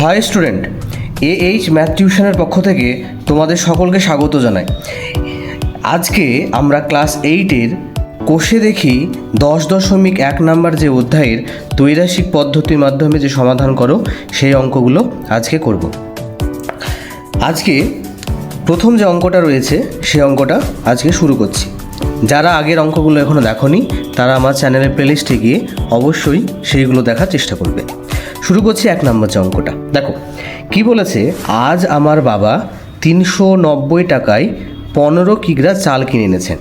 Hi student A H math টিউশনের পক্ষ থেকে তোমাদের সকলকে স্বাগত জানাই। আজকে আমরা ক্লাস এইটের কোষে দেখি দশ দশমিক এক নাম্বার যে অধ্যায়ের তৈরাসিক পদ্ধতির মাধ্যমে যে সমাধান করো, সেই অঙ্কগুলো আজকে করব। আজকে প্রথম যে অঙ্কটা রয়েছে, সেই অঙ্কটা আজকে শুরু করছি। যারা আগের অঙ্কগুলো এখনও দেখনি, তারা আমার চ্যানেলের প্লেলিস্টে গিয়ে অবশ্যই সেইগুলো দেখার চেষ্টা করবে। শুরু করছি এক নম্বর যে অঙ্কটা। দেখো, কি বলেছে, আজ আমার বাবা তিনশো নব্বই টাকায় পনেরো কিগ্রা চাল কিনে এনেছেন।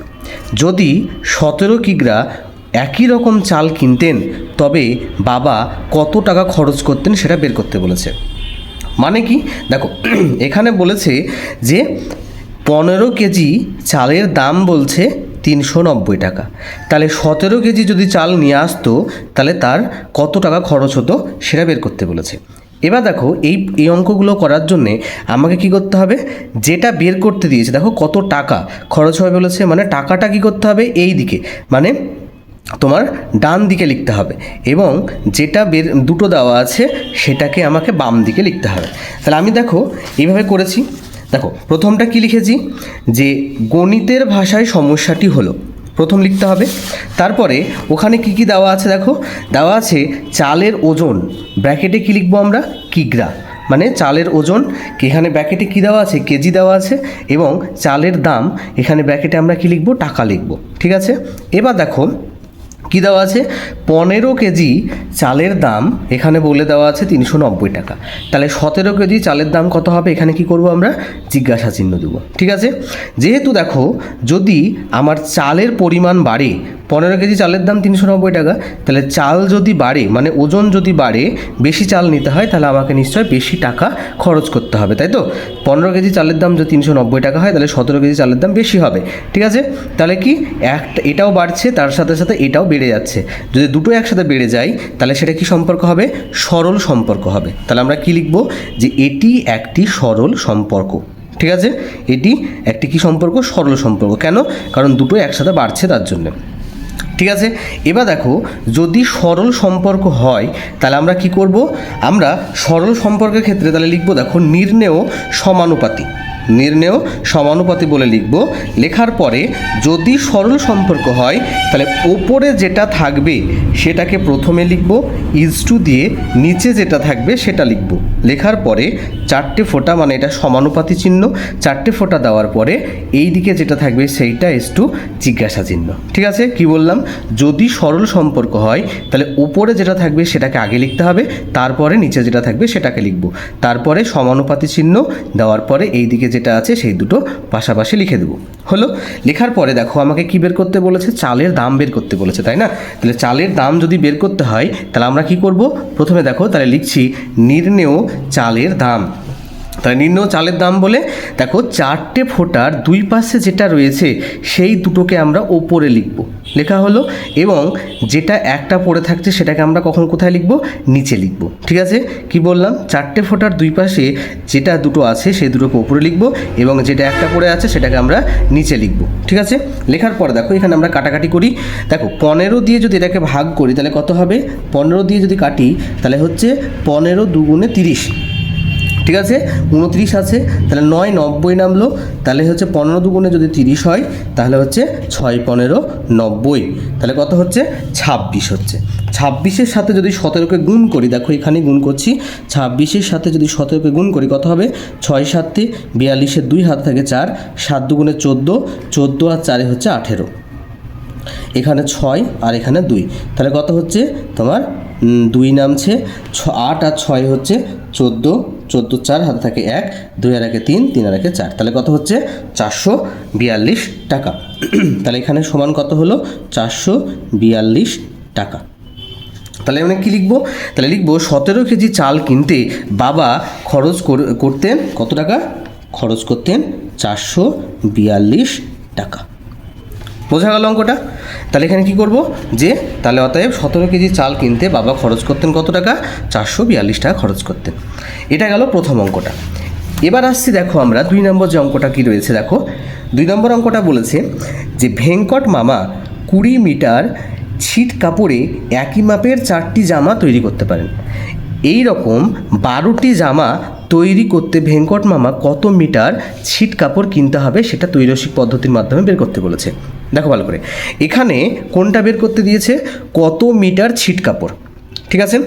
যদি সতেরো কিগ্রা একই রকম চাল কিনতেন, তবে বাবা কত টাকা খরচ করতেন সেটা বের করতে বলেছে। মানে কি? দেখো, এখানে বলেছে যে পনেরো কেজি চালের দাম বলছে তিনশো নব্বই টাকা। তাহলে সতেরো কেজি যদি চাল নিয়ে আসতো, তাহলে তার কত টাকা খরচ হতো সেটা বের করতে বলেছে। এবার দেখো, এই এই অঙ্কগুলো করার জন্যে আমাকে কি করতে হবে? যেটা বের করতে দিয়েছে, দেখো কত টাকা খরচ হবে বলেছে মানে টাকাটা কি করতে হবে? এই দিকে মানে তোমার ডান দিকে লিখতে হবে এবং যেটা বের, দুটো দেওয়া আছে সেটাকে আমাকে বাম দিকে লিখতে হবে। তাহলে আমি দেখো, এইভাবে করেছি। দেখো, প্রথমটা কি লিখেছি? যে গণিতের ভাষায় সমস্যাটি হলো। প্রথম লিখতে হবে। তারপরে ওখানে কি কি দেওয়া আছে দেখো? দেওয়া আছে চালের ওজন। ব্র্যাকেটে কি লিখব আমরা? কিগ্রা। মানে চালের ওজন। এখানে ব্র্যাকেটে কী দেওয়া আছে? কেজি দেওয়া আছে। এবং চালের দাম, এখানে ব্র্যাকেটে আমরা কি লিখব? টাকা লিখব। ঠিক আছে? এবার দেখো কী দেওয়া আছে? পনেরো কেজি চালের দাম, এখানে বলে দেওয়া আছে তিনশো নব্বই টাকা। তাহলে সতেরো কেজি চালের দাম কত হবে? এখানে কি করব আমরা? জিজ্ঞাসা চিহ্ন দেবো। ঠিক আছে? যেহেতু দেখো, যদি আমার চালের পরিমাণ বাড়ে পনেরো কেজি চালের দাম তিনশো নব্বই টাকা। তাহলে চাল যদি বাড়ে মানে ওজন যদি বাড়ে, বেশি চাল নিতে হয়, তাহলে আমাকে নিশ্চয় বেশি টাকা খরচ করতে হবে, তাই তো? পনেরো কেজি চালের দাম যদি তিনশো নব্বই টাকা হয়, তাহলে সতেরো কেজি চালের দাম বেশি হবে, ঠিক আছে? তাহলে কি? একটা, এটাও বাড়ছে, তার সাথে সাথে এটাও বেড়ে যাচ্ছে। যদি দুটো একসাথে বেড়ে যায়, তাহলে সেটা কি সম্পর্ক হবে? সরল সম্পর্ক হবে। তাহলে আমরা কি লিখব? যে এটি একটি সরল সম্পর্ক, ঠিক আছে? এটি একটি কি সম্পর্ক? সরল সম্পর্ক। কেন? কারণ দুটো একসাথে বাড়ছে তার জন্য। ঠিক আছে? এবার দেখো, যদি সরল সম্পর্ক হয়, তাহলে আমরা কি করব? আমরা সরল সম্পর্কের ক্ষেত্রে তাহলে লিখব, দেখো, নির্ণেয় সমানুপাতি। নির্ণেয় সমানুপাতি বলে লিখব। লেখার পরে যদি সরল সম্পর্ক হয়, তাহলে ওপরে যেটা থাকবে, সেটাকে প্রথমে লিখব, ইজ টু দিয়ে নিচে যেটা থাকবে, সেটা লিখব। লেখার পরে চারটে ফোঁটা মানে এটা সমানুপাতি চিহ্ন, চারটে ফোঁটা দেওয়ার পরে এই দিকে যেটা থাকবে সেইটা ইজ টু জিজ্ঞাসা চিহ্ন। ঠিক আছে? কি বললাম? যদি সরল সম্পর্ক হয়, তাহলে উপরে যেটা থাকবে সেটাকে আগে লিখতে হবে, তারপরে নিচে যেটা থাকবে সেটাকে লিখব। তারপরে সমানুপাতি চিহ্ন দেওয়ার পরে এই দিকে যেটা আছে সেই দুটো পাশাপাশি লিখে দেবো। হলো? লেখার পরে দেখো আমাকে কি বের করতে বলেছে? চালের দাম বের করতে বলেছে, তাই না? তাহলে চালের দাম যদি বের করতে হয়, তাহলে আমরা কি করব? প্রথমে দেখো, তাহলে লিখছি, নির্ণেয় চালের দাম। তাহলে নিম্ন চালের দাম বলে। দেখো, চারটে ফোটার দুই পাশে যেটা রয়েছে, সেই দুটোকে আমরা ওপরে লিখব। লেখা হলো, এবং যেটা একটা পড়ে থাকছে, সেটাকে আমরা কখন কোথায় লিখব? নিচে লিখব। ঠিক আছে? কি বললাম? চারটে ফোটার দুই পাশে যেটা দুটো আছে, সেই দুটোকে ওপরে লিখব, এবং যেটা একটা পড়ে আছে, সেটাকে আমরা নিচে লিখব। ঠিক আছে? লেখার পর দেখো, এখানে আমরা কাটাকাটি করি। দেখো, পনেরো দিয়ে যদি এটাকে ভাগ করি, তাহলে কত হবে? পনেরো দিয়ে যদি কাটি, তাহলে হচ্ছে পনেরো দুগুণে তিরিশ। ঠিক আছে? উনত্রিশ আছে, তাহলে নয় নব্বই নামলো, তাহলে হচ্ছে পনেরো দুগুণে যদি তিরিশ হয়, তাহলে হচ্ছে ছয় পনেরো নব্বই। তাহলে কত হচ্ছে? ছাব্বিশ হচ্ছে। ছাব্বিশের সাথে যদি সতেরোকে গুণ করি, দেখো এখানে গুণ করছি, ছাব্বিশের সাথে যদি সতেরোকে গুণ করি, কত হবে? ছয় সাতটি, বিয়াল্লিশের দুই হাত থাকে চার, সাত দুগুণে চোদ্দ চোদ্দ আর চারে হচ্ছে আঠেরো। এখানে ছয় আর এখানে দুই। তাহলে কত হচ্ছে? তোমার দুই নামছে, ছ, আট আর ছয় হচ্ছে চোদ্দ চোদ্দ চার, হাতে থাকে এক, দুই আর একে তিন তিন আর একে চার। তাহলে কত হচ্ছে? চারশো বিয়াল্লিশ টাকা। তাহলে এখানে সমান কত হলো? চারশো বিয়াল্লিশ টাকা। তাহলে আমরা কী লিখব? তাহলে লিখব, সতেরো কেজি চাল কিনতে বাবা খরচ কর- করতেন কত টাকা? খরচ করতেন চারশো বিয়াল্লিশ টাকা। বোঝা গেল অঙ্কটা? তাহলে এখানে কি করব? যে তাহলে অতএব সতেরো কেজি চাল কিনতে বাবা খরচ করতেন কত টাকা? চারশো বিয়াল্লিশ টাকা খরচ করতেন। এটা গেল প্রথম অঙ্কটা। এবার আসছি দেখো আমরা, দুই নম্বর যে অঙ্কটা কি রয়েছে দেখো। দুই নম্বর অঙ্কটা বলেছে যে ভেঙ্কট মামা কুড়ি মিটার ছিট কাপড়ে একই মাপের চারটি জামা তৈরি করতে পারেন। এই রকম বারোটি জামা তৈরি করতে ভেঙ্কট মামা কত মিটার ছিট কাপড় কিনতে হবে সেটা তৈরসিক পদ্ধতির মাধ্যমে বের করতে বলেছে। দেখো ভালো করে। এখানে কোনটা বের করতে দিয়েছে? কত মিটার ছিট কাপড়। ঠিক আছে?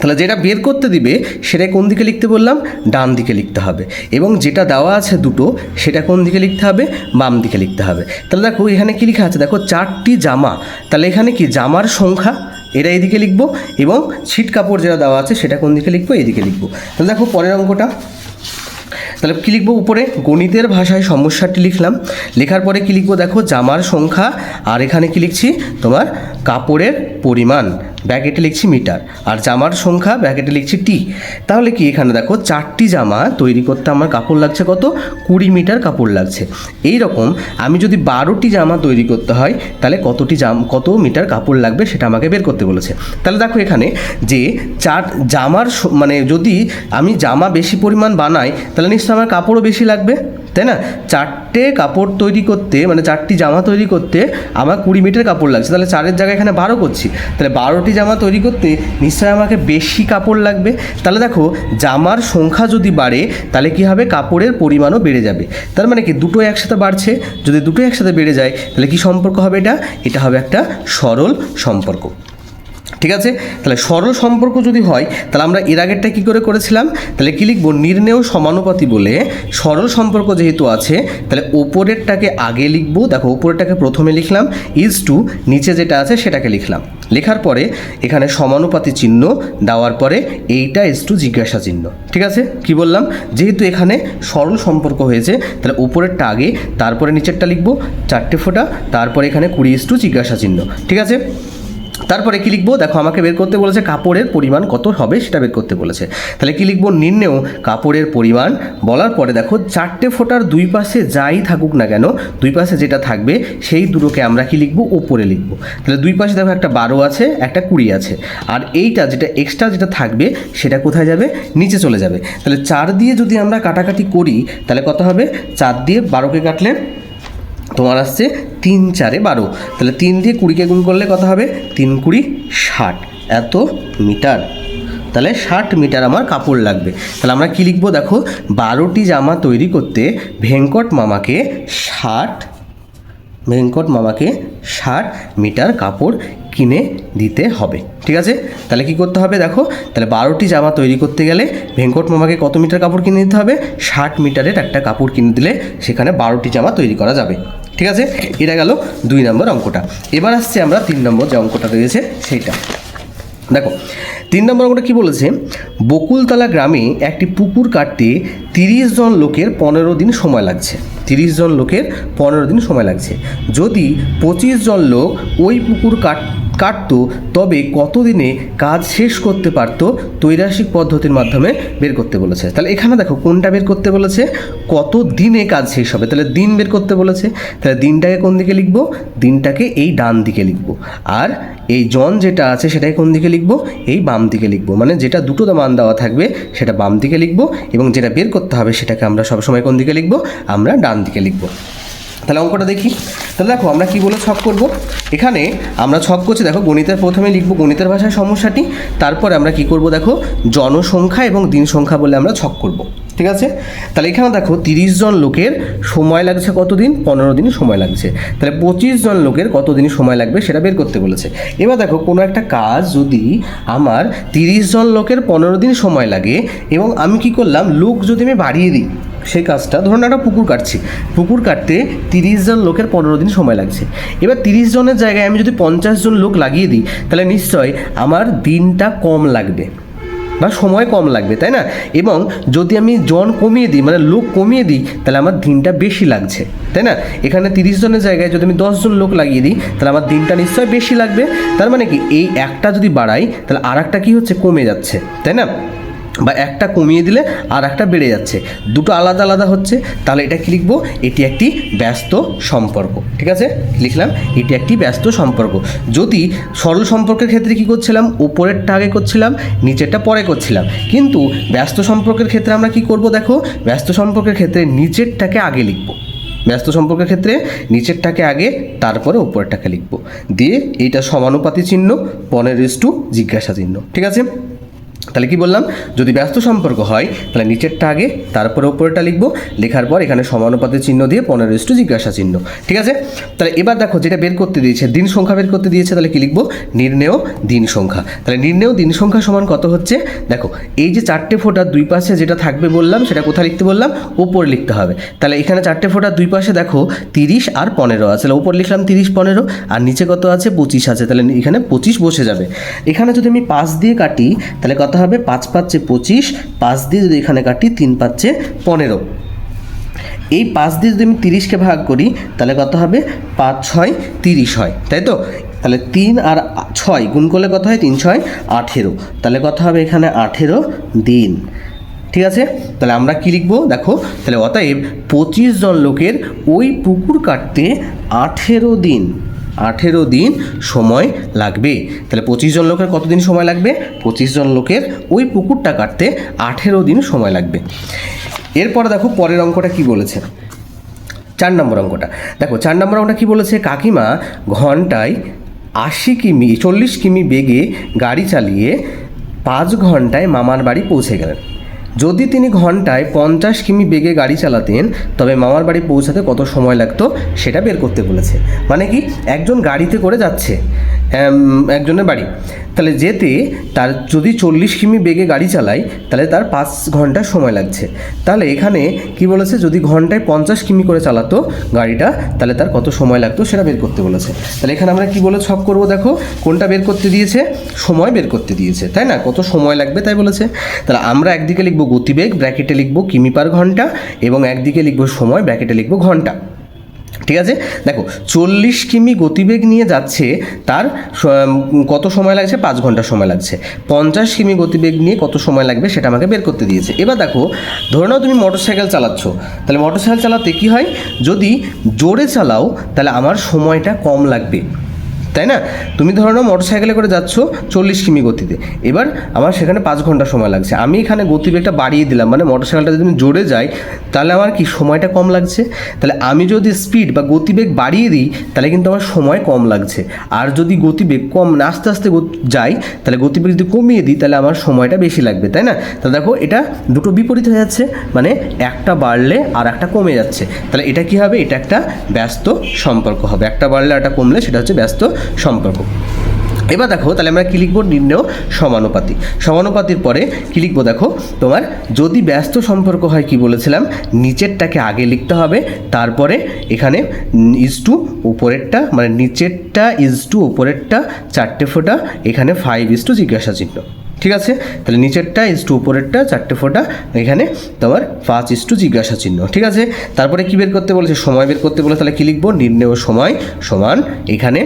তাহলে যেটা বের করতে দিবে, সেটা কোন দিকে লিখতে বললাম? ডান দিকে লিখতে হবে। এবং যেটা দেওয়া আছে দুটো, সেটা কোন দিকে লিখতে হবে? বাম দিকে লিখতে হবে। তাহলে দেখো এখানে কী লেখা আছে? দেখো চারটি জামা। তাহলে এখানে কি জামার সংখ্যা? এটা এদিকে লিখব এবং ছিট কাপড় যেটা দেওয়া আছে সেটা কোন দিকে লিখব? এদিকে লিখব। তাহলে দেখো পরের অঙ্কটা। তাহলে কী লিখব উপরে? গণিতের ভাষায় সমস্যাটি লিখলাম। লেখার পরে কী লিখব দেখো? জামার সংখ্যা। আর এখানে কি লিখছি? তোমার কাপড়ের পরিমাণ। ব্যাকেটে লিখছি মিটার। আর জামার সংখ্যা, ব্যাকেটে লিখছি টি। তাহলে কি এখানে দেখো? চারটি জামা তৈরি করতে আমার কাপড় লাগছে কত? কুড়ি মিটার কাপড় লাগছে। এই রকম আমি যদি বারোটি জামা তৈরি করতে হয়, তাহলে কতটি জাম, কত মিটার কাপড় লাগবে সেটা আমাকে বের করতে বলেছে। তাহলে দেখো এখানে যে চার, জামার মানে যদি আমি জামা বেশি পরিমাণ বানাই, তাহলে নিশ্চয়ই আমার কাপড়ও বেশি লাগবে, তাই না? চারটে কাপড় তৈরি করতে মানে চারটি জামা তৈরি করতে আমার কুড়ি মিটার কাপড় লাগছে। তাহলে চারের জায়গায় এখানে বারো করছি। তাহলে বারোটি জামা তৈরি করতে নিশ্চয়ই আমাকে বেশি কাপড় লাগবে। তাহলে দেখো, জামার সংখ্যা যদি বাড়ে, তাহলে কি হবে? কাপড়ের পরিমাণও বেড়ে যাবে। তার মানে কি, দুটো একসাথে বাড়ছে। যদি দুটো একসাথে বেড়ে যায়, তাহলে কি সম্পর্ক হবে এটা? এটা হবে একটা সরল সম্পর্ক। ঠিক আছে? তাহলে সরল সম্পর্ক যদি হয়, তাহলে আমরা এর আগেরটা কী করে করেছিলাম? তাহলে কী লিখব? নির্ণেয় সমানুপাতি বলে সরল সম্পর্ক যেহেতু আছে, তাহলে ওপরেরটাকে আগে লিখব। দেখো, ওপরেরটাকে প্রথমে লিখলাম ইজ টু নিচে যেটা আছে সেটাকে লিখলাম। লেখার পরে এখানে সমানুপাতি চিহ্ন দেওয়ার পরে এইটা ইজ টু জিজ্ঞাসা চিহ্ন। ঠিক আছে? কি বললাম? যেহেতু এখানে সরল সম্পর্ক হয়েছে, তাহলে উপরেরটা আগে, তারপরে নিচেরটা লিখব, চারটে ফোঁটা, তারপরে এখানে কুড়ি ইজ টু জিজ্ঞাসা চিহ্ন। ঠিক আছে? তারপরে কি লিখব? দেখো, আমাকে বের করতে বলেছে কাপড়ের পরিমাণ কত হবে সেটা বের করতে বলেছে। তাহলে কি লিখব? নির্ণেয় কাপড়ের পরিমাণ বলার পরে দেখো, চারটে ফোটার দুই পাশে যাই থাকুক না কেন, দুই পাশে যেটা থাকবে সেই দুটোকে আমরা কি লিখব? ওপরে লিখব। তাহলে দুই পাশে দেখো একটা বারো আছে, একটা কুড়ি আছে। আর এইটা যেটা এক্সট্রা যেটা থাকবে, সেটা কোথায় যাবে? নিচে চলে যাবে। তাহলে চার দিয়ে যদি আমরা কাটাকাটি করি, তাহলে কত হবে? চার দিয়ে বারোকে কাটলে তোমার আসছে তিন চারে বারো। তাহলে তিন দিয়ে কুড়িকে গুণ করলে কত হবে? তিন কুড়ি ষাট। এত মিটার। তাহলে ষাট মিটার আমার কাপড় লাগবে। তাহলে আমরা কী লিখব দেখো? বারোটি জামা তৈরি করতে ভেঙ্কট মামাকে ষাট, ভেঙ্কট মামাকে ষাট মিটার কাপড় কিনে দিতে হবে। ঠিক আছে? তাহলে কি করতে হবে দেখো? তাহলে বারোটি জামা তৈরি করতে গেলে ভেঙ্কট মামাকে কত মিটার কাপড় কিনে দিতে হবে? ষাট মিটারের একটা কাপড় কিনে দিলে সেখানে বারোটি জামা তৈরি করা যাবে। ঠিক আছে? এটা গেল দুই নম্বর অঙ্কটা। এবার আসছে আমরা তিন নম্বর যে অঙ্কটা রয়েছে সেইটা। দেখো, তিন নম্বর অঙ্কটা কী বলেছে? বকুলতলা গ্রামে একটি পুকুর কাটতে তিরিশ জন লোকের পনেরো দিন সময় লাগছে। তিরিশ জন লোকের পনেরো দিন সময় লাগছে। যদি পঁচিশ জন লোক ওই পুকুর কাট কাটতো, তবে কতদিনে কাজ শেষ করতে পারতো তৈরাসিক পদ্ধতির মাধ্যমে বের করতে বলেছে। তাহলে এখানে দেখো কোনটা বের করতে বলেছে কত দিনে কাজ শেষ হবে। তাহলে দিন বের করতে বলেছে, তাহলে দিনটাকে কোন দিকে লিখব? দিনটাকে এই ডান দিকে লিখব। আর এই জন যেটা আছে সেটাকে কোন দিকে লিখব? এই বাম দিকে লিখব। মানে যেটা দুটো মান দেওয়া থাকবে, সেটা বাম দিকে লিখব এবং যেটা বের করতে হবে সেটাকে আমরা সবসময় কোন দিকে লিখব? আমরা ডান দিকে লিখব। তাহলে অঙ্কটা দেখি। তাহলে দেখো আমরা কি বলে ছক করব? এখানে আমরা ছক করছি, দেখো গণিতের প্রথমে লিখব গণিতের ভাষায় সমস্যাটি, তারপরে আমরা কি করব দেখো? জনসংখ্যা এবং দিন সংখ্যা বলে আমরা ছক করব, ঠিক আছে? তাহলে এখানে দেখো তিরিশ জন লোকের সময় লাগছে কতদিন? পনেরো দিন সময় লাগছে। তাহলে পঁচিশ জন লোকের কতদিন সময় লাগবে সেটা বের করতে বলেছে। এবার দেখো কোনো একটা কাজ যদি আমার তিরিশ জন লোকের পনেরো দিন সময় লাগে এবং আমি কি করলাম? লোক যদি আমি বাড়িয়ে দিই সেই কাজটা ধরুন একটা পুকুর কাটছি। পুকুর কাটতে তিরিশ জন লোকের পনেরো দিন সময় লাগছে। এবার তিরিশ জনের জায়গায় আমি যদি পঞ্চাশ জন লোক লাগিয়ে দিই, তাহলে নিশ্চয় আমার দিনটা কম লাগবে বা সময় কম লাগবে, তাই না? এবং যদি আমি জন কমিয়ে দিই মানে লোক কমিয়ে দিই, তাহলে আমার দিনটা বেশি লাগছে, তাই না? এখানে তিরিশ জনের জায়গায় যদি আমি দশজন লোক লাগিয়ে দিই, তাহলে আমার দিনটা নিশ্চয়ই বেশি লাগবে। তার মানে কি, এই একটা যদি বাড়াই, তাহলে আর একটা কী হচ্ছে? কমে যাচ্ছে, তাই না? বা একটা কমিয়ে দিলে আর একটা বেড়ে যাচ্ছে। দুটো আলাদা আলাদা হচ্ছে, তাহলে এটা কি লিখব, এটি একটি ব্যস্ত সম্পর্ক। ঠিক আছে? লিখলাম, এটি একটি ব্যস্ত সম্পর্ক। যদি সরল সম্পর্কের ক্ষেত্রে কি করছিলাম? উপরেরটা আগে করছিলাম, নিচেরটা পরে করছিলাম। কিন্তু ব্যস্ত সম্পর্কের ক্ষেত্রে আমরা কি করব দেখো? ব্যস্ত সম্পর্কের ক্ষেত্রে নিচেরটাকে আগে লিখব। ব্যস্ত সম্পর্কের ক্ষেত্রে নিচেরটাকে আগে, তারপরে উপরেরটাকে লিখব। দিয়ে এইটা সমানুপাতি চিহ্ন পনেরো টু জিজ্ঞাসা চিহ্ন ঠিক আছে? তাহলে কি বললাম? যদি ব্যস্ত সম্পর্ক হয়, তাহলে নিচেরটা আগে, তারপরে ওপরেরটা লিখব। লেখার পর এখানে সমানুপাতের চিহ্ন দিয়ে পনেরো ইস্টু জিজ্ঞাসা চিহ্ন। ঠিক আছে? তাহলে এবার দেখো যেটা বের করতে দিয়েছে, দিন সংখ্যা বের করতে দিয়েছে, তাহলে কি লিখব? নির্ণেয় দিন সংখ্যা। তাহলে নির্ণেয় দিন সংখ্যা সমান কত হচ্ছে? দেখো, এই যে চারটে ফোঁটার দুই পাশে যেটা থাকবে বললাম, সেটা কোথায় লিখতে বললাম? ওপর লিখতে হবে। তাহলে এখানে চারটে ফোটার দুই পাশে দেখো, তিরিশ আর পনেরো আছে। তাহলে ওপর লিখলাম তিরিশ, পনেরো, আর নিচে কত আছে? পঁচিশ আছে। তাহলে এখানে পঁচিশ বসে যাবে। এখানে যদি আমি পাঁচ দিয়ে কাটি, তাহলে কত হবে পাঁচ পাচ্ছে পঁচিশ, পাঁচ দিয়ে যদি এখানে কাটি তিন পাচ্ছে পনেরো। এই পাঁচ দিয়ে যদি আমি তিরিশকে ভাগ করি, তাহলে কত হবে? পাঁচ ছয় তিরিশ হয়, তাই তো? তাহলে তিন আর ছয় গুণ করলে কত হয়? তিন ছয় আঠেরো। তাহলে কত হবে এখানে? আঠেরো দিন। ঠিক আছে? তাহলে আমরা কি লিখব? দেখো, তাহলে অতএব পঁচিশ জন লোকের ওই পুকুর কাটতে আঠেরো দিন। আঠেরো দিন সময় লাগবে। তাহলে পঁচিশ জন লোকের কতদিন সময় লাগবে? পঁচিশ জন লোকের ওই পুকুরটা কাটতে আঠেরো দিন সময় লাগবে। এরপরে দেখো পরের অঙ্কটা কি বলেছে? চার নম্বর অঙ্কটা। দেখো, চার নম্বর অঙ্কটা কি বলেছে? কাকিমা ঘন্টায় আশি কিমি, চল্লিশ কিমি বেগে গাড়ি চালিয়ে পাঁচ ঘন্টায় মামার বাড়ি পৌঁছে গেলেন। যদি তিনি ঘন্টায় পঞ্চাশ কিমি বেগে গাড়ি চালাতেন, তবে মামার বাড়ি পৌঁছাতে কত সময় লাগতো সেটা বের করতে বলেছে। মানে কি, একজন গাড়িতে করে যাচ্ছে একজনের বাড়ি। তাহলে যেতে তার যদি চল্লিশ কিমি বেগে গাড়ি চালায়, তাহলে তার পাঁচ ঘণ্টা সময় লাগছে। তাহলে এখানে কি বলেছে, যদি ঘন্টায় পঞ্চাশ কিমি করে চালাতো গাড়িটা, তাহলে তার কত সময় লাগতো সেটা বের করতে বলেছে। তাহলে এখানে আমরা কি বলে ছক করব দেখো, কোনটা বের করতে দিয়েছে? সময় বের করতে দিয়েছে, তাই না? কত সময় লাগবে তাই বলেছে। তাহলে আমরা একদিকে লিখব গতিবেগ, ব্র্যাকেটে লিখব কিমি পার ঘণ্টা এবং একদিকে লিখব সময়, ব্র্যাকেটে লিখব ঘণ্টা। ঠিক আছে? দেখো, চল্লিশ কিমি গতিবেগ নিয়ে যাচ্ছে, তার কত সময় লাগছে? পাঁচ ঘণ্টা সময় লাগছে। পঞ্চাশ কিমি গতিবেগ নিয়ে কত সময় লাগবে সেটা আমাকে বের করতে দিয়েছে। এবার দেখো, ধরে নাও তুমি মোটরসাইকেল চালাচ্ছ। তাহলে মোটরসাইকেল চালাতে কী হয়? যদি জোরে চালাও, তাহলে আমার সময়টা কম লাগবে। তাই না? তুমি ধরো নাও মোটরসাইকেলে করে যাচ্ছ চল্লিশ কিমি গতিতে। এবার আমার সেখানে পাঁচ ঘণ্টা সময় লাগছে। আমি এখানে গতিবেগটা বাড়িয়ে দিলাম। মানে মোটর সাইকেলটা যদি জোরে যাই, তাহলে আমার কি সময়টা কম লাগছে? তাহলে আমি যদি স্পিড বা গতিবেগ বাড়িয়ে দিই, তাহলে কিন্তু আমার সময় কম লাগছে। আর যদি গতিবেগ কম না, আস্তে আস্তে যাই, তাহলে গতিবেগ যদি কমিয়ে দিই, তাহলে আমার সময়টা বেশি লাগবে, তাই না? তাহলে দেখো, এটা দুটো বিপরীত হয়ে যাচ্ছে। মানে একটা বাড়লে আর একটা কমে যাচ্ছে। তাহলে এটা কি হবে? এটা একটা ব্যস্ত সম্পর্ক হবে। একটা বাড়লে একটা কমলে, সেটা হচ্ছে ব্যস্ত সম্পর্ক। এবার দেখো, তাহলে আমরা কি লিখব? নির্ণয় সমানুপাতি। সমানুপাতির পরে কি লিখব দেখো? তোমার যদি ব্যস্ত সম্পর্ক হয় কি বলেছিলাম? নিচেরটাকে আগে লিখতে হবে, তারপরে এখানে ইজ টু উপরেরটা মানে নিচেরটা ইজ টু উপরেরটা চারটে ফোঁটা, এখানে ফাইভ ইজ টু জিজ্ঞাসা চিহ্ন। ঠিক আছে? তাহলে নিচেরটা ইজ টু উপরেরটা চারটে ফোঁটা, এখানে তোমার পাঁচ ইজ টু জিজ্ঞাসা চিহ্ন। ঠিক আছে? তারপরে কি বের করতে বলেছে? সময় বের করতে বলে, তাহলে কি লিখব? নির্ণয় সময় সমান এখানে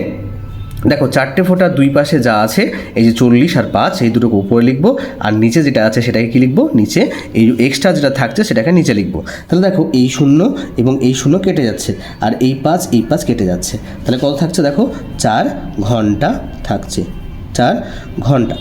দেখো, চারটে ফোঁটা দুই পাশে যা আছে, এই যে চল্লিশ আর পাঁচ, এই দুটোকে উপরে লিখব। আর নিচে যেটা আছে সেটাকে কী লিখব? নিচে এই এক্সট্রা যেটা থাকছে সেটাকে নিচে লিখব। তাহলে দেখো, এই শূন্য এবং এই শূন্য কেটে যাচ্ছে। আর এই পাঁচ এই পাঁচ কেটে যাচ্ছে। তাহলে কত থাকছে দেখো? চার ঘণ্টা থাকছে। চার ঘণ্টা।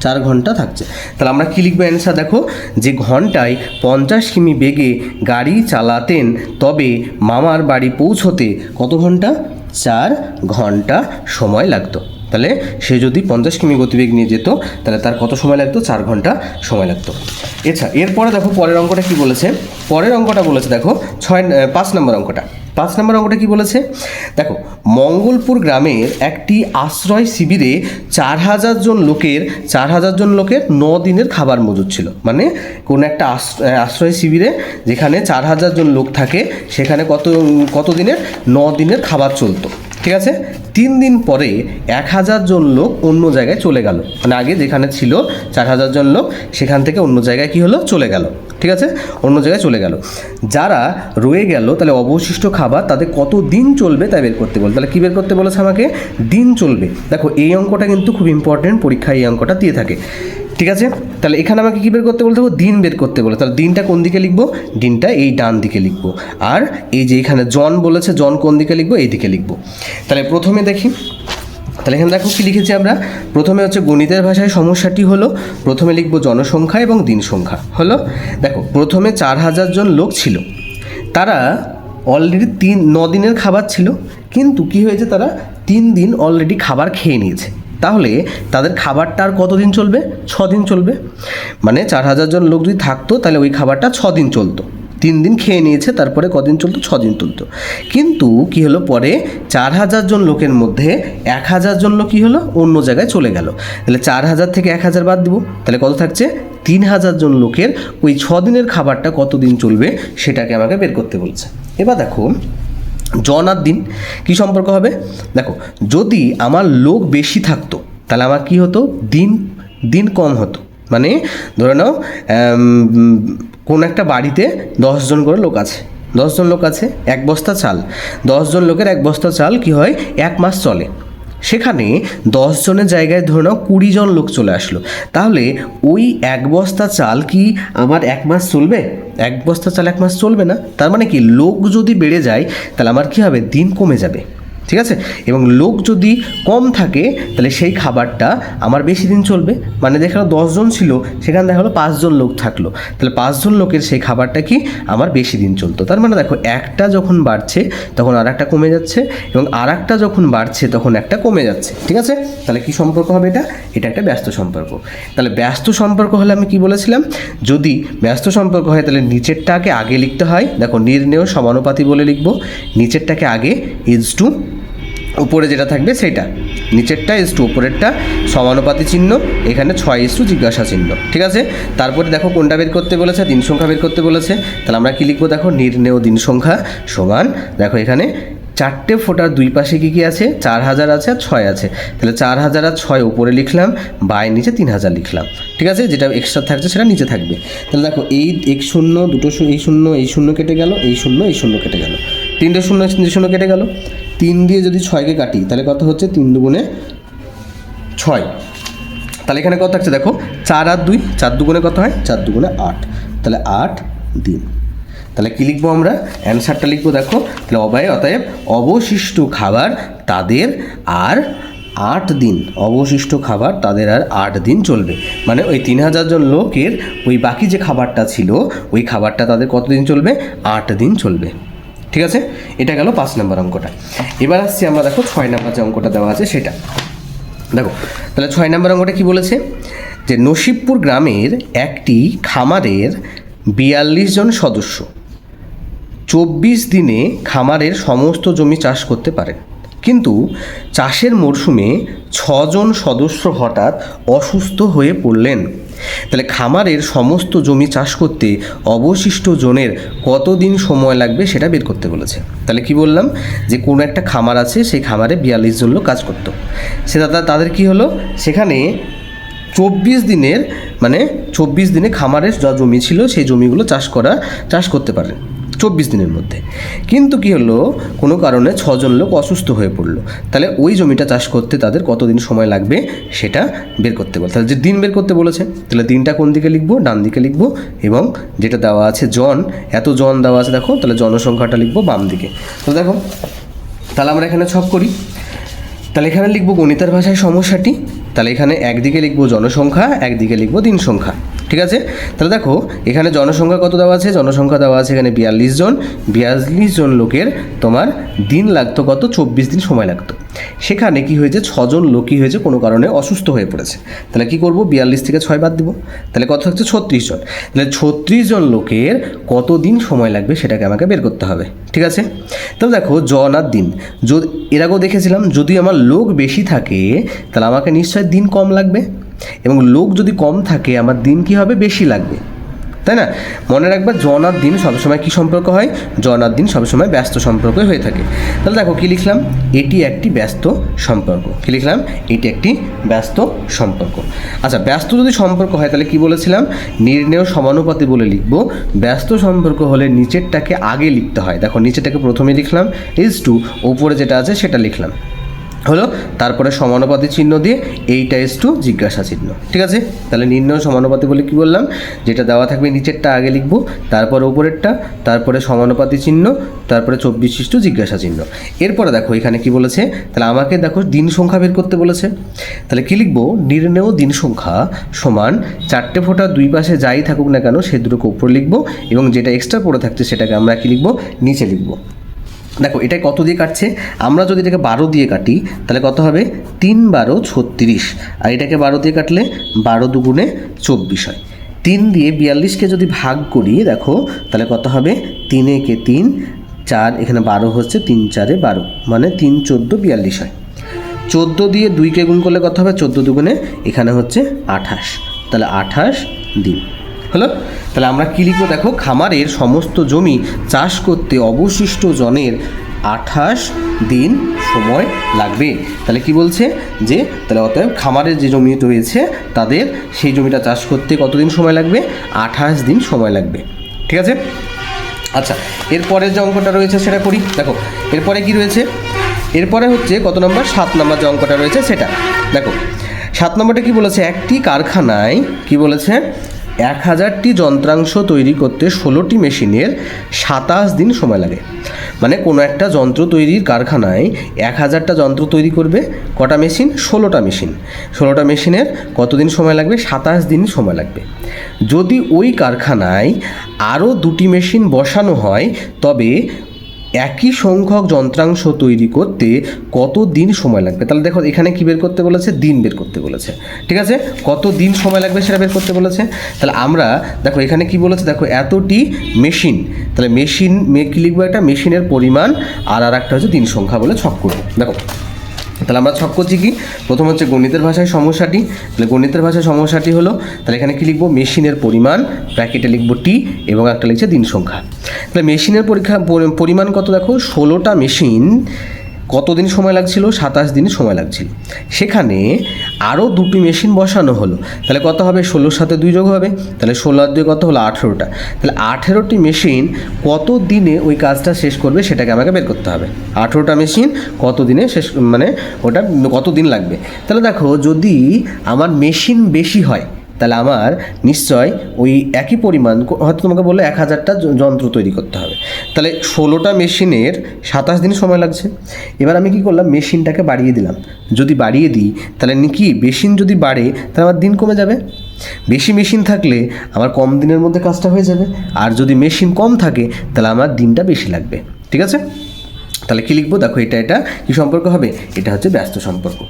চার ঘণ্টা থাকছে। তাহলে আমরা কী লিখব অ্যান্সার দেখো? যে ঘন্টায় পঞ্চাশ কিমি বেগে গাড়ি চালাতেন, তবে মামার বাড়ি পৌঁছতে কত ঘণ্টা? চার ঘণ্টা সময় লাগতো। তাহলে সে যদি পঞ্চাশ কিমি গতিবেগ নিয়ে যেত, তাহলে তার কত সময় লাগতো? চার ঘণ্টা সময় লাগতো। এছাড়া, এরপরে দেখো পরের অঙ্কটা কি বলেছে? পরের অঙ্কটা বলেছে, দেখো, ছয় পাঁচ নম্বর অঙ্কটা। পাঁচ নম্বর অঙ্কটা কি বলেছে? দেখো, মঙ্গলপুর গ্রামের একটি আশ্রয় শিবিরে চার হাজার জন লোকের, চার হাজার জন লোকের ন দিনের খাবার মজুদ ছিল। মানে কোন একটা আশ্র- আশ্রয় শিবিরে যেখানে চার হাজার জন লোক থাকে, সেখানে কত কত দিনের? ন দিনের খাবার চলতো। ঠিক আছে? তিন দিন পরে এক হাজার জন লোক অন্য জায়গায় চলে গেল। মানে আগে যেখানে ছিল চার হাজার জন লোক, সেখান থেকে অন্য জায়গায় কি হলো? চলে গেল। ঠিক আছে? অন্য জায়গায় চলে গেল। যারা রয়ে গেল, তাহলে অবশিষ্ট খাবার তাদের কত দিন চলবে তাই বের করতে বল। তাহলে কী বের করতে বলেছে আমাকে? দিন চলবে। দেখো, এই অঙ্কটা কিন্তু খুব ইম্পর্টেন্ট পরীক্ষায় এই অঙ্কটা দিয়ে থাকে। ঠিক আছে? তাহলে এখানে আমাকে কী বের করতে বলতে হবে? দিন বের করতে বলে। তাহলে দিনটা কোন দিকে লিখব? দিনটা এই ডান দিকে লিখব। আর এই যে এখানে জন বলেছে, জন কোন দিকে লিখব? এই দিকে লিখব। তাহলে প্রথমে দেখি তাহলে এখানে দেখো কী লিখেছি আমরা? প্রথমে হচ্ছে গণিতের ভাষায় সমস্যাটি হলো, প্রথমে লিখব জনসংখ্যা এবং দিন সংখ্যা। হলো? দেখো, প্রথমে চার হাজার জন লোক ছিল। তারা অলরেডি তিন, ন দিনের খাবার ছিল। কিন্তু কি হয়েছে তারা? তিন দিন অলরেডি খাবার খেয়ে নিয়েছে। তাহলে তাদের খাবারটা আর কতদিন চলবে? ছ দিন চলবে। মানে চার হাজার জন লোক যদি থাকতো, তাহলে ওই খাবারটা ছ দিন চলতো। তিন দিন খেয়ে নিয়েছে, তারপরে কদিন চলতো? ছ দিন চলতো। কিন্তু কি হলো পরে? চার হাজার জন লোকের মধ্যে এক হাজার জন লোক কী হলো? অন্য জায়গায় চলে গেল। তাহলে চার হাজার থেকে এক হাজার বাদ দিব। তাহলে কত থাকছে? তিন হাজার জন লোকের ওই ছ দিনের খাবারটা কতদিন চলবে সেটাকে আমাকে বের করতে বলছে। এবার দেখো, জন আর দিন, কী সম্পর্ক হবে? দেখো, যদি আমার লোক বেশি থাকতো, তাহলে আমার কি হতো? দিন দিন কম হতো। মানে ধরে নাও কোন একটা বাড়িতে দশজন করে লোক আছে। দশজন লোক আছে, এক বস্তা চাল। দশজন লোকের এক বস্তা চাল কি হয়? এক মাস চলে। সেখানে দশ জনের জায়গায় ধরে নাও কুড়ি জন লোক চলে আসলো। তাহলে ওই এক বস্তা চাল কি আমার এক মাস চলবে? এক বস্তা চাল এক মাস চলবে না। তার মানে কি, লোক যদি বেড়ে যায়, তাহলে আমার কি হবে? দিন কমে যাবে। ঠিক আছে? এবং লোক যদি কম থাকে, তাহলে সেই খাবারটা আমার বেশি দিন চলবে। মানে দেখা গেলো দশজন ছিল, সেখানে দেখা গেলো পাঁচজন লোক থাকল। তাহলে পাঁচজন লোকের সেই খাবারটা কি আমার বেশি দিন চলতো। তার মানে দেখো, একটা যখন বাড়ছে, তখন আর একটা কমে যাচ্ছে এবং আর একটা যখন বাড়ছে, তখন একটা কমে যাচ্ছে। ঠিক আছে? তাহলে কি সম্পর্ক হবে এটা? এটা একটা ব্যস্ত সম্পর্ক। তাহলে ব্যস্ত সম্পর্ক হলে আমি কি বলেছিলাম? যদি ব্যস্ত সম্পর্ক হয়, তাহলে নিচেরটাকে আগে লিখতে হয়। দেখো, নির্ণেয় সমানুপাতি বলে লিখব। নিচেরটাকে আগে ইজ টু উপরে যেটা থাকবে সেটা। নিচেরটা ইস টু উপরেরটা সমানুপাতি চিহ্ন, এখানে ছয় ইস টু জিজ্ঞাসা চিহ্ন, ঠিক আছে? তারপরে দেখো কোনটা বের করতে বলেছে? দিন সংখ্যা বের করতে বলেছে। তাহলে আমরা কি লিখব? দেখো নির্ণেয় দিন সংখ্যা সমান, দেখো এখানে চারটে ফোটার দুই পাশে কী কী আছে? চার হাজার আছে আর ছয় আছে। তাহলে চার হাজার আর ছয় উপরে লিখলাম, বাই নিচে তিন হাজার লিখলাম, ঠিক আছে? যেটা এক্সট্রা থাকছে সেটা নিচে থাকবে। তাহলে দেখো এই এক শূন্য, দুটো এই শূন্য এই শূন্য কেটে গেল, এই শূন্য এই শূন্য কেটে গেল। তিনটে শূন্য তিনটে শূন্য কেটে গেল। তিন দিয়ে যদি ছয়কে কাটি, তাহলে কত হচ্ছে? তিন দুগুণে ছয়। তাহলে এখানে কত থাকছে? দেখো, চার আর দুই, চার দুগুণে কত হয়? চার দুগুণে আট। তাহলে আট দিন। তাহলে কী লিখব আমরা? অ্যান্সারটা লিখব, দেখো। তাহলে অবায় অতএব অবশিষ্ট খাবার তাদের আর আট দিন, অবশিষ্ট খাবার তাদের আর আট দিন চলবে। মানে ওই তিন হাজার জন লোকের ওই বাকি যে খাবারটা ছিল, ওই খাবারটা তাদের কতদিন চলবে? আট দিন চলবে। ঠিক আছে? এটা গেল পাঁচ নম্বর অঙ্কটা। এবার আসছি আমরা দেখো ছয় নম্বর যে অঙ্কটা দেওয়া আছে সেটা। দেখো, তাহলে ছয় নম্বর অঙ্কটা কি বলেছে? যে নসিবপুর গ্রামের একটি খামারের বিয়াল্লিশ জন সদস্য চব্বিশ দিনে খামারের সমস্ত জমি চাষ করতে পারেন। কিন্তু চাষের মরশুমে ছজন সদস্য হঠাৎ অসুস্থ হয়ে পড়লেন। তাহলে খামারের সমস্ত জমি চাষ করতে অবশিষ্ট জনের কতদিন সময় লাগবে সেটা বের করতে বলেছে। তাহলে কি বললাম? যে কোনো একটা খামার আছে, সেই খামারে বিয়াল্লিশ জন লোক কাজ করতো। সে দাদা, তাদের কি হলো? সেখানে চব্বিশ দিনের মানে চব্বিশ দিনে খামারের যা জমি ছিল, সেই জমিগুলো চাষ করা, চাষ করতে পারে চব্বিশ দিনের মধ্যে। কিন্তু কি হলো? কোনো কারণে ছজন লোক অসুস্থ হয়ে পড়ল। তাহলে ওই জমিটা চাষ করতে তাদের কতদিন সময় লাগবে সেটা বের করতে বলে। তাহলে যে দিন বের করতে বলেছে, তাহলে দিনটা কোন দিকে লিখব? ডান দিকে লিখব এবং যেটা দেওয়া আছে জন, এত জন দেওয়া আছে দেখো, তাহলে জনসংখ্যাটা লিখব বাম দিকে। তো দেখো, তাহলে আমরা এখানে ছক করি। তাহলে এখানে লিখব গণিতের ভাষায় সমস্যাটি। তাহলে এখানে একদিকে লিখব জনসংখ্যা, একদিকে লিখব দিন সংখ্যা, ঠিক আছে? তাহলে দেখো, এখানে জনসংখ্যা কত দেওয়া আছে? জনসংখ্যা দেওয়া আছে এখানে বিয়াল্লিশ জন বিয়াল্লিশ জন লোকের তোমার দিন লাগতো কত? চব্বিশ দিন সময় লাগতো। সেখানে কি হয়েছে? ছজন লোকই হয়েছে, কোনো কারণে অসুস্থ হয়ে পড়েছে। তাহলে কি করব? বিয়াল্লিশ থেকে ছয় বাদ দিব। তাহলে কত হচ্ছে ছত্রিশ জন। তাহলে ছত্রিশ জন লোকের কত দিন সময় লাগবে? সেটাকে আমাকে বের করতে হবে, ঠিক আছে? তাহলে দেখো জন আর দিন। এর আগেও দেখেছিলাম, যদি আমার লোক বেশি থাকে, তাহলে আমাকে নিশ্চয় দিন কম লাগবে। এবং লোক যদি কম থাকে, আমার দিন কি হবে? বেশি লাগবে। তাই না? মনে রাখবা জন আর দিন সবসময় কী সম্পর্ক হয়? জন আর দিন সবসময় ব্যস্ত সম্পর্ক হয়ে থাকে। তাহলে দেখো, কী লিখলাম? এটি একটি ব্যস্ত সম্পর্ক। কী লিখলাম? এটি একটি ব্যস্ত সম্পর্ক। আচ্ছা ব্যস্ত যদি সম্পর্ক হয়, তাহলে কি বলেছিলাম? নির্ণেয় সমানুপাতি বলে লিখব। ব্যস্ত সম্পর্ক হলে নিচেরটাকে আগে লিখতে হয়। দেখো, নিচেরটাকে প্রথমে লিখলাম ইজ টু ওপরে যেটা আছে সেটা লিখলাম। হলো, তারপরে সমানুপাতি চিহ্ন দিয়ে এইটা এস টু জিজ্ঞাসা চিহ্ন, ঠিক আছে? তাহলে নির্ণয় সমানুপাতি বলে কি বললাম? যেটা দেওয়া থাকবে নিচেরটা আগে লিখব, তারপরে উপরেরটা, তারপরে সমানুপাতি চিহ্ন, তারপরে চব্বিশ টু জিজ্ঞাসা চিহ্ন। এরপরে দেখো, এখানে কি বলেছে? তাহলে আমাকে দেখো দিন সংখ্যা বের করতে বলেছে। তাহলে কি লিখব? নির্ণেয় দিন সংখ্যা সমান চারটে ফোঁটা দুই পাশে যাই থাকুক না কেন, সে দুটোকে উপরে লিখব এবং যেটা এক্সট্রা পড়ে থাকছে সেটাকে আমরা কি লিখব? নিচে লিখব। দেখো এটা কত দিয়ে কাটছে? আমরা যদি এটাকে বারো দিয়ে কাটি, তাহলে কত হবে? তিন বারো ছত্রিশ। আর এটাকে বারো দিয়ে কাটলে বারো দুগুণে চব্বিশ হয়। তিন দিয়ে বিয়াল্লিশকে যদি ভাগ করি, দেখো, তাহলে কত হবে? তিন একে তিন, চার, এখানে বারো হচ্ছে, তিন চারে বারো মানে তিন চোদ্দ বিয়াল্লিশ হয়। চোদ্দ দিয়ে দুইকে গুণ করলে কত হবে? চোদ্দ দুগুণে, এখানে হচ্ছে আঠাশ। তাহলে আঠাশ দিন। হলো? তাহলে আমরা কী লিখব? দেখো, খামারের সমস্ত জমি চাষ করতে অবশিষ্ট জনের আঠাশ দিন সময় লাগবে। তাহলে কি বলছে? যে, তাহলে অতএব খামারের যে জমি রয়েছে, তাদের সেই জমিটা চাষ করতে কতদিন সময় লাগবে? আঠাশ দিন সময় লাগবে। ঠিক আছে? আচ্ছা এরপরের যে অঙ্কটা রয়েছে, সেটা করি। দেখো এরপরে কি রয়েছে? এরপরে হচ্ছে কত নম্বর? সাত নম্বর যে অঙ্কটা রয়েছে, সেটা। দেখো, সাত নম্বরটা কি বলেছে? একটি কারখানায় কি বলেছে? এক হাজারটি যন্ত্রাংশ তৈরি করতে ষোলোটি মেশিনের সাতাশ দিন সময় লাগে। মানে কোনো একটা যন্ত্র তৈরির কারখানায় এক হাজারটা যন্ত্র তৈরি করবে, কটা মেশিন? ষোলোটা মেশিন। ষোলোটা মেশিনের কতদিন সময় লাগবে? সাতাশ দিন সময় লাগবে। যদি ওই কারখানায় আরও দুটি মেশিন বসানো হয়, তবে একই সংখ্যক যন্ত্রাংশ তৈরি করতে কত দিন সময় লাগবে? তাহলে দেখো, এখানে কি বের করতে বলেছে? দিন বের করতে বলেছে। ঠিক আছে? কত দিন সময় লাগবে সেটা বের করতে বলেছে? তাহলে আমরা, দেখো, এখানে কি বলেছে? দেখো, এতটি মেশিন। তাহলে মেশিন মে কি লিখব একটা, মেশিনের পরিমাণ আর আর একটা হচ্ছে দিন সংখ্যা বলে ছক করব। দেখো তাহলে আমরা ছক করছি কি? প্রথম হচ্ছে গণিতের ভাষায় সমস্যাটি তাহলে গণিতের ভাষায় সমস্যাটি হলো, তাহলে এখানে কি লিখব? মেশিনের পরিমাণ, ব্র্যাকেটে লিখব টি এবং একটা লিখছে দিন সংখ্যা। তাহলে মেশিনের পরীক্ষা পরিমাণ কত দেখো? ষোলোটা মেশিন কতদিন সময় লাগছিল? সাতাশ দিন সময় লাগছিল। সেখানে আরও দুটি মেশিন বসানো হলো। তাহলে কত হবে? ষোলোর সাথে দুই যোগ হবে। তাহলে ষোলো আর দুই কত হলো? আঠেরোটা। তাহলে আঠেরোটি মেশিন কত দিনে ওই কাজটা শেষ করবে সেটাকে আমাকে বের করতে হবে। আঠেরোটা মেশিন কত দিনে শেষ মানে ওটা কত দিন লাগবে? তাহলে দেখো, যদি আমার মেশিন বেশি হয় তাহলে আমার নিশ্চয় ওই একই পরিমাণ হয়তো তোমাকে বলল এক হাজারটা যন্ত্র তৈরি করতে হবে। তাহলে ষোলোটা মেশিনের সাতাশ দিন সময় লাগছে। এবার আমি কি করলাম? মেশিনটাকে বাড়িয়ে দিলাম। যদি বাড়িয়ে দিই, তাহলে নি কি? মেশিন যদি বাড়ে, তাহলে আমার দিন কমে যাবে। বেশি মেশিন থাকলে আমার কম দিনের মধ্যে কাজটা হয়ে যাবে। আর যদি মেশিন কম থাকে, তাহলে আমার দিনটা বেশি লাগবে। ঠিক আছে? তাহলে কী লিখব? দেখো এটা এটা কী সম্পর্ক হবে? এটা হচ্ছে ব্যস্ত সম্পর্ক।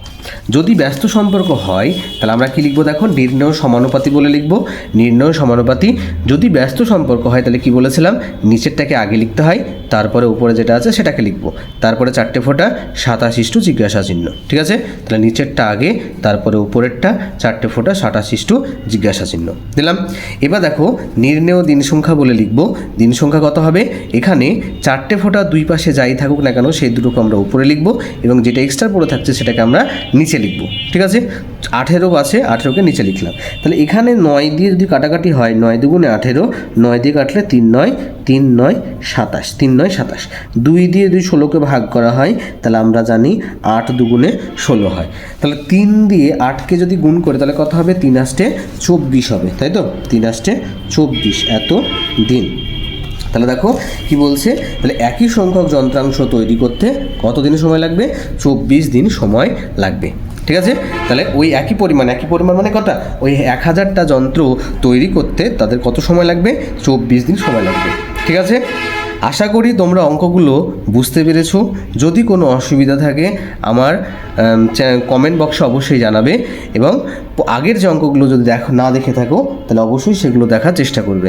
যদি ব্যস্ত সম্পর্ক হয়, তাহলে আমরা কী লিখব? দেখো, নির্ণয় সমানুপাতি বলে লিখব। নির্ণয় সমানুপাতি, যদি ব্যস্ত সম্পর্ক হয়, তাহলে কি বলেছিলাম? নিচেরটাকে আগে লিখতে হয়, তারপরে উপরে যেটা আছে, সেটাকে লিখব। তারপরে চারটে ফোঁটা সাতাশিষ্টু জিজ্ঞাসা চিহ্ন, ঠিক আছে? তাহলে নিচেরটা আগে, তারপরে উপরেরটা, চারটে ফোঁটা সাতাশিষ্টু জিজ্ঞাসা চিহ্ন, দিলাম? এবার দেখো, নির্ণেয় দিন সংখ্যা বলে লিখব। দিন সংখ্যা কত হবে? এখানে চারটে ফোঁটা দুই পাশে যাই থাকুক না কেন সেই দুটোকে আমরা উপরে লিখব এবং যেটা এক্সট্রা পড়ে থাকছে সেটাকে আমরা নিচে লিখব, ঠিক আছে? আঠেরো আছে, আঠেরোকে নিচে লিখলাম। তাহলে এখানে নয় দিয়ে যদি কাটাকাটি হয়, নয় দুগুণে আঠেরো, নয় দিয়ে কাটলে তিন নয় তিন নয়, সাতাশ, তিন নয়, সাতাশ। দুই দিয়ে যদি ষোলোকে ভাগ করা হয়, তাহলে আমরা জানি আট দুগুণে ষোলো হয়। তাহলে তিন দিয়ে আটকে যদি গুণ করে, তাহলে কত হবে? তিন আষ্টে চব্বিশ হবে, তাই তো? তিন আষ্টে চব্বিশ, এত দিন। তাহলে দেখো কি বলছে? তাহলে একই সংখ্যক যন্ত্রাংশ তৈরি করতে কত দিন সময় লাগবে? চব্বিশ দিন সময় লাগবে। ঠিক আছে? তাহলে ওই একই পরিমাণ একই পরিমাণ মানে কটা? ওই এক হাজারটা যন্ত্র তৈরি করতে তাদের কত সময় লাগবে? চব্বিশ দিন সময় লাগবে। ঠিক আছে? আশা করি তোমরা অঙ্কগুলো বুঝতে পেরেছ। যদি কোনো অসুবিধা থাকে, আমার কমেন্ট বক্সে অবশ্যই জানাবে এবং আগের যে অঙ্কগুলো যদি দেখো, না দেখে থাকো, তাহলে অবশ্যই সেগুলো দেখার চেষ্টা করবে।